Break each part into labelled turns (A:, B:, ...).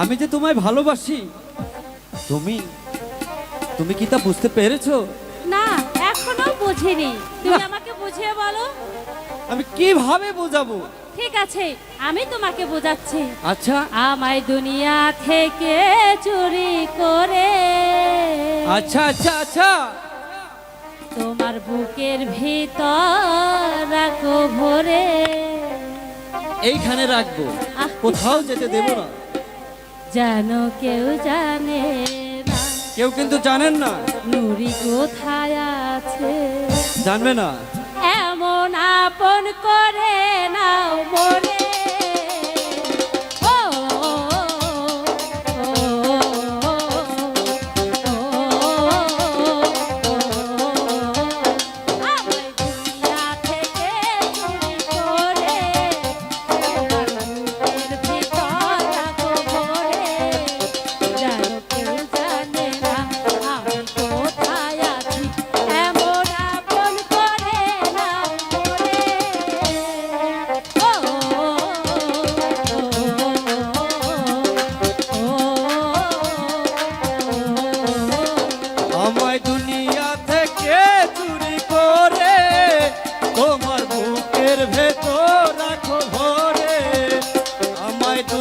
A: আমি যে তোমায় ভালোবাসি তুমি তুমি কি তা বুঝতে পেরেছ?
B: না এখনও বুঝিনি। তুমি আমাকে বুঝিয়ে বলো।
A: আমি কীভাবে বোঝাবো?
B: ঠিক আছে আমি তোমাকে বোঝাচ্ছি।
A: আচ্ছা।
B: আমায় দুনিয়া থেকে চুরি করে।
A: আচ্ছা আচ্ছা আচ্ছা।
B: তোমার বুকের ভিতর রাখো ভরে।
A: এইখানে রাখব। কোথাও যেতে দেবো না।
B: জানো কেউ জানে না।
A: কেউ কিন্তু জানেন না।
B: নুরি কোথায় আছে?
A: জানবে না।
B: এমন আপন করে না মন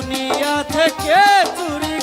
B: দুনিয়া থেকে চুরি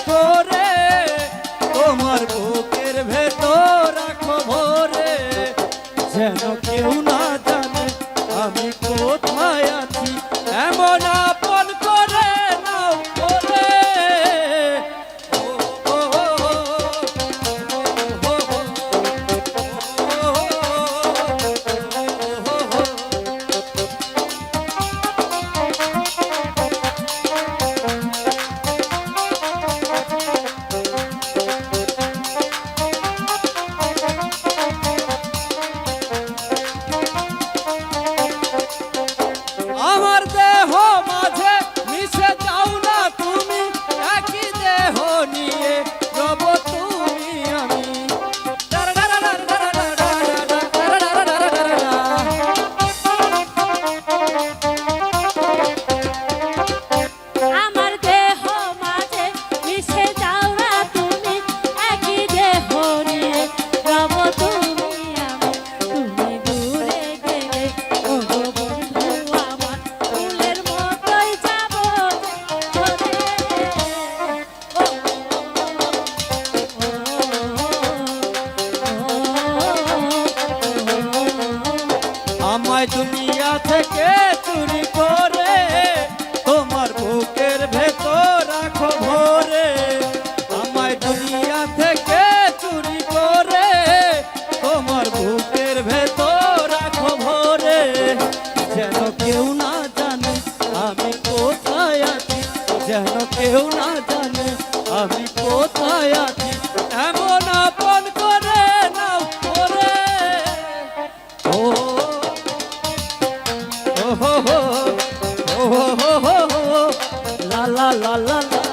B: যেন কেউ না
A: জানে আমি কোথায় আছি যেন কেউ না জানে আমি কোথায় আছি এমন আপন করে নাও করে ও হো হো হো হো হো লা লা লা লা